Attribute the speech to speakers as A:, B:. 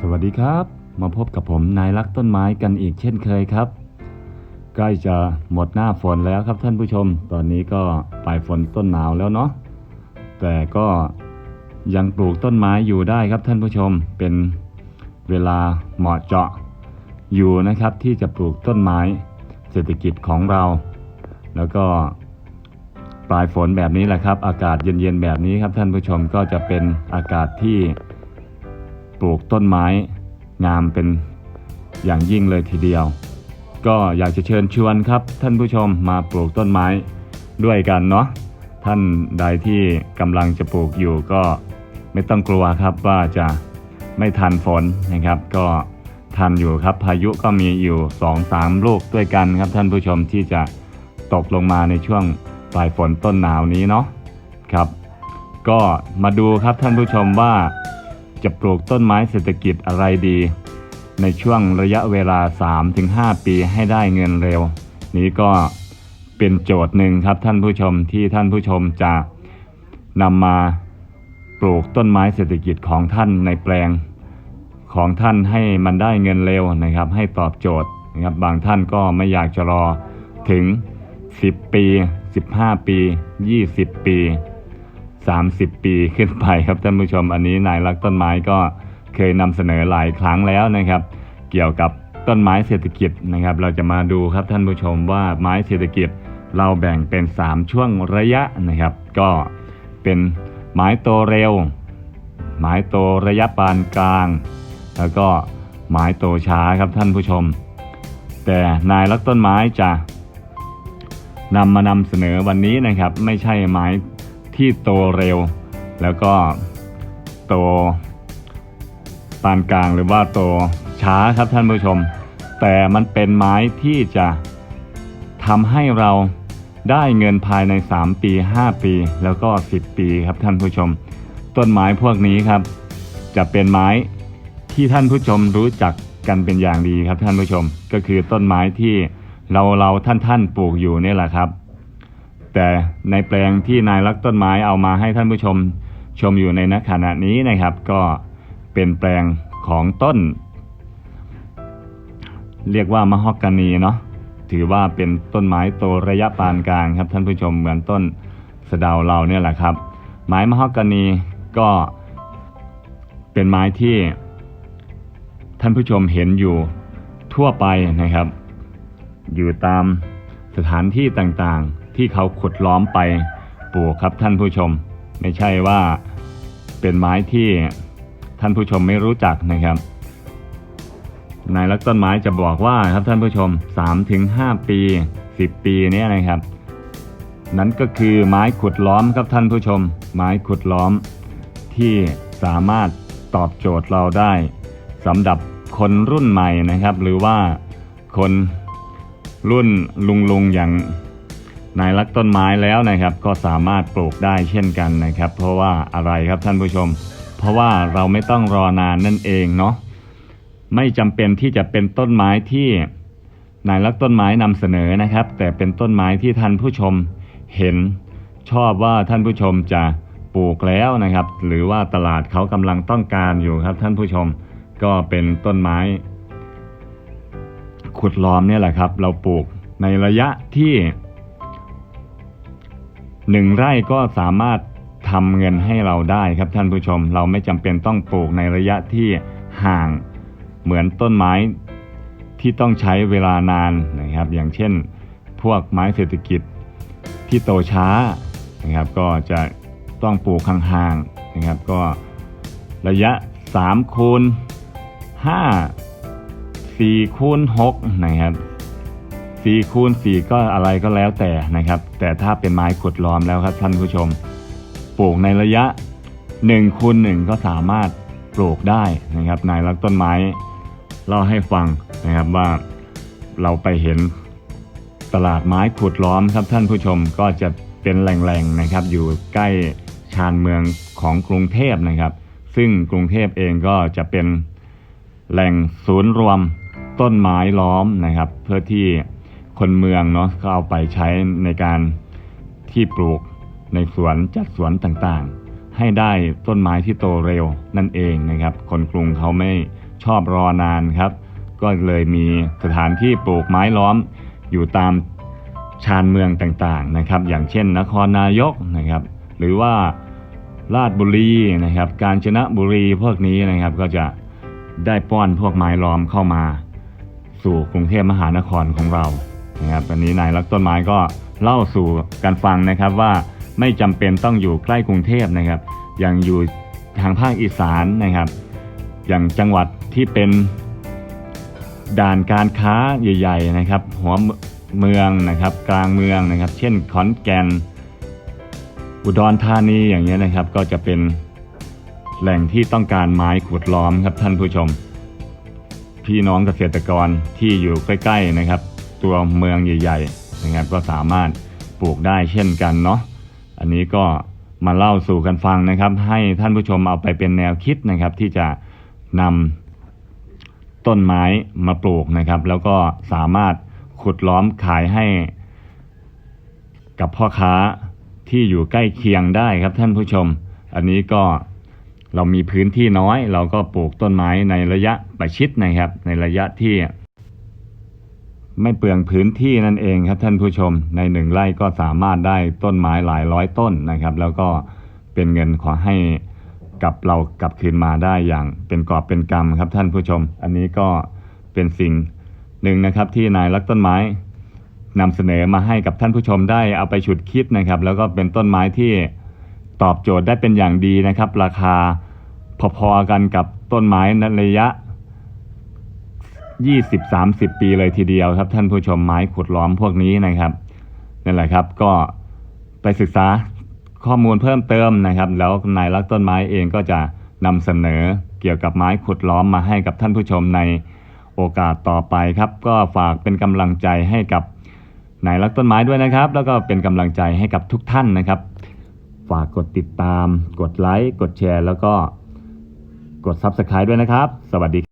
A: สวัสดีครับ มาพบกับผมนายรักต้นไม้กันอีกเช่นเคยครับ ใกล้จะหมดหน้าฝนแล้วครับท่านผู้ชม ตอนนี้ก็ปลายฝนต้นหนาวแล้วเนาะแต่ก็ยังปลูกต้นไม้อยู่ได้ครับท่านผู้ชมเป็นเวลาเหมาะเจาะอยู่นะครับที่จะปลูกต้นไม้เศรษฐกิจของเรา แล้วก็ปลายฝนแบบนี้แหละครับ อากาศเย็นๆแบบนี้ครับท่านผู้ชมก็จะเป็นอากาศที่ ปลูกต้นไม้ งามเป็นอย่างยิ่งเลยทีเดียว ก็อยากจะเชิญชวนครับ ท่านผู้ชมมาปลูกต้นไม้ด้วยกันเนาะท่านใดที่กำลังจะปลูกอยู่ก็ไม่ต้องกลัวครับว่าจะไม่ทันฝนนะครับ ก็ทันอยู่ครับ พายุก็มีอยู่2-3ลูกด้วยกันครับ ท่านผู้ชมที่จะตกลงมาในช่วงปลายฝนต้นหนาวนี้เนาะครับ ก็มาดูครับท่านผู้ชมว่า จะปลูกต้นไม้เศรษฐกิจอะไรดี ในช่วงระยะเวลา 3-5 ปีให้ได้เงินเร็ว นี้ก็เป็นโจทย์หนึ่งครับท่านผู้ชมที่ท่านผู้ชมจะนำมาปลูกต้นไม้เศรษฐกิจของท่านในแปลงของท่านให้มันได้เงินเร็วนะครับ ให้ตอบโจทย์นะครับบางท่านก็ไม่อยากจะรอถึง 10 ปี 15 ปี 20 ปี 30 ปีขึ้นไปครับท่านผู้ชมอันนี้นายรักต้นไม้ก็เคยนำเสนอหลายครั้งแล้วนะครับ เกี่ยวกับต้นไม้เศรษฐกิจนะครับ เราจะมาดูครับท่านผู้ชมว่าไม้เศรษฐกิจเราแบ่งเป็น 3 ช่วงระยะนะครับ ก็เป็นไม้โตเร็ว ไม้โตระยะปานกลาง แล้วก็ไม้โตช้าครับท่านผู้ชม แต่นายรักต้นไม้จะนำมานำเสนอวันนี้นะครับ ไม่ใช่ไม้ ที่โตเร็ว แล้วก็โตปานกลางหรือว่าโตช้าครับท่านผู้ชม แต่มันเป็นไม้ที่จะทำให้เราได้เงินภายใน 3 ปี 5 ปี แล้วก็ 10 ปีครับท่านผู้ชม ต้นไม้พวกนี้ครับ จะเป็นไม้ที่ท่านผู้ชมรู้จักกันเป็นอย่างดีครับท่านผู้ชม ก็คือต้นไม้ที่เราเราท่านท่านปลูกอยู่นี่แหละครับ แต่ในแปลงที่นายรักต้นไม้เอามาให้ท่านผู้ชมชมอยู่ในณขณะนี้นะครับ ก็เป็นแปลงของต้น เรียกว่ามะฮอกกานีเนาะถือว่าเป็นต้นไม้โตระยะปานกลางครับท่านผู้ชมเหมือนต้นสะเดาเราเนี่ยแหละครับ ไม้มะฮอกกานีก็เป็นไม้ที่ท่านผู้ชมเห็นอยู่ทั่วไปนะครับ อยู่ตามสถานที่ต่างๆ ที่เขาขุดล้อมไปปลูกครับท่านผู้ชม ไม่ใช่ว่าเป็นไม้ที่ท่านผู้ชมไม่รู้จักนะครับนายรักต้นไม้จะบอกว่าครับท่านผู้ชม 3-5 ปี 10 ปีนี้นะครับ นั้นก็คือไม้ขุดล้อมครับท่านผู้ชม ไม้ขุดล้อมที่สามารถตอบโจทย์เราได้สำหรับคนรุ่นใหม่นะครับ หรือว่าคนรุ่นลุงลุงๆอย่าง นายรักต้นไม้แล้วนะครับ ก็สามารถปลูกได้เช่นกันนะครับ เพราะว่าอะไรครับท่านผู้ชม เพราะว่าเราไม่ต้องรอนานนั่นเองเนาะไม่จำเป็นที่จะเป็นต้นไม้ที่นายรักต้นไม้นำเสนอนะครับ แต่เป็นต้นไม้ที่ท่านผู้ชมเห็นชอบว่าท่านผู้ชมจะปลูกแล้วนะครับ หรือว่าตลาดเขากำลังต้องการอยู่ครับ ท่านผู้ชมก็เป็นต้นไม้ ขุดล้อมเนี่ยแหละครับ เราปลูกในระยะที่ หนึ่งไร่ก็สามารถทำเงินให้เราได้ครับท่านผู้ชม เราไม่จำเป็นต้องปลูกในระยะที่ห่างเหมือนต้นไม้ที่ต้องใช้เวลานานนะครับ อย่างเช่น พวกไม้เศรษฐกิจที่โตช้านะครับ ก็จะต้องปลูกห่างๆนะครับ ก็ระยะ3คูณ5 4คูณ6นะครับ 4คูณ4ก็อะไรก็แล้วแต่นะครับ แต่ถ้าเป็นไม้ขุดล้อมแล้วครับท่านผู้ชม ปลูกในระยะ1คูณ1ก็สามารถปลูกได้นะครับนายรักต้นไม้เล่าให้ฟังนะครับว่าเราไปเห็นตลาดไม้ขุดล้อมครับท่านผู้ชมก็จะเป็นแหล่งๆนะครับ อยู่ใกล้ชานเมืองของกรุงเทพนะครับ ซึ่งกรุงเทพเองก็จะเป็นแหล่งศูนย์รวมต้นไม้ล้อมนะครับ เพื่อที่ คนเมืองเนาะก็เอาไปใช้ในการที่ปลูกในสวนจัดสวนต่างๆ ให้ได้ต้นไม้ที่โตเร็วนั่นเองนะครับ คนกรุงเขาไม่ชอบรอนานครับ ก็เลยมีสถานที่ปลูกไม้ล้อมอยู่ตามชานเมืองต่างๆนะครับ อย่างเช่น นครนายกนะครับ หรือว่าราชบุรีนะครับ กาญจนบุรีพวกนี้นะครับก็จะได้ป้อนพวกไม้ล้อมเข้ามา สู่กรุงเทพมหานครของเรา นะครับวันนี้นายรักต้นไม้ก็เล่าสู่กันฟังนะครับว่าไม่จำเป็นต้องอยู่ใกล้กรุงเทพนะครับ อย่างอยู่ทางภาคอีสานนะครับ อย่างจังหวัดที่เป็นด่านการค้าใหญ่ ๆ นะครับ หัวเมืองนะครับ กลางเมืองนะครับ เช่นขอนแก่นอุดรธานีอย่างเงี้ยนะครับ ก็จะเป็นแหล่งที่ต้องการไม้ขุดล้อมครับท่านผู้ชม พี่น้องเกษตรกรที่อยู่ใกล้ ๆ นะครับ ตัวเมืองใหญ่ๆนะครับก็สามารถปลูกได้เช่นกันเนาะอันนี้ก็มาเล่าสู่กันฟังนะครับ ให้ท่านผู้ชมเอาไปเป็นแนวคิดนะครับ ที่จะนำต้นไม้มาปลูกนะครับ แล้วก็สามารถขุดล้อมขายให้ กับพ่อค้าที่อยู่ใกล้เคียงได้ครับท่านผู้ชม อันนี้ก็เรามีพื้นที่น้อย เราก็ปลูกต้นไม้ในระยะประชิดนะครับ ในระยะที่ ไม่เปลืองพื้นที่นั่นเองครับท่านผู้ชมในหนึ่งไร่ก็สามารถได้ต้นไม้หลายร้อยต้นนะครับ แล้วก็เป็นเงินขอให้กับเรากลับคืนมาได้อย่างเป็นกอบเป็นกำครับท่านผู้ชม อันนี้ก็เป็นสิ่งหนึ่งนะครับที่นายรักต้นไม้นำเสนอมาให้กับท่านผู้ชมได้เอาไปฉุดคิดนะครับ แล้วก็เป็นต้นไม้ที่ตอบโจทย์ได้เป็นอย่างดีนะครับ ราคาพอๆกันกับต้นไม้ในระยะ 20-30 ปีเลยทีเดียวครับ ท่านผู้ชมไม้ขุดล้อมพวกนี้นะครับนั่นแหละครับก็ไปศึกษาข้อมูลเพิ่มเติมนะครับ แล้วนายรักต้นไม้เองก็จะนำเสนอเกี่ยวกับไม้ขุดล้อมมาให้กับท่านผู้ชมในโอกาสต่อไปครับ ก็ฝากเป็นกำลังใจให้กับนายรักต้นไม้ด้วยนะครับ แล้วก็เป็นกำลังใจให้กับทุกท่านนะครับ ฝากกดติดตาม กดไลค์กดแชร์ แล้วก็กด Subscribe ด้วยนะครับ สวัสดี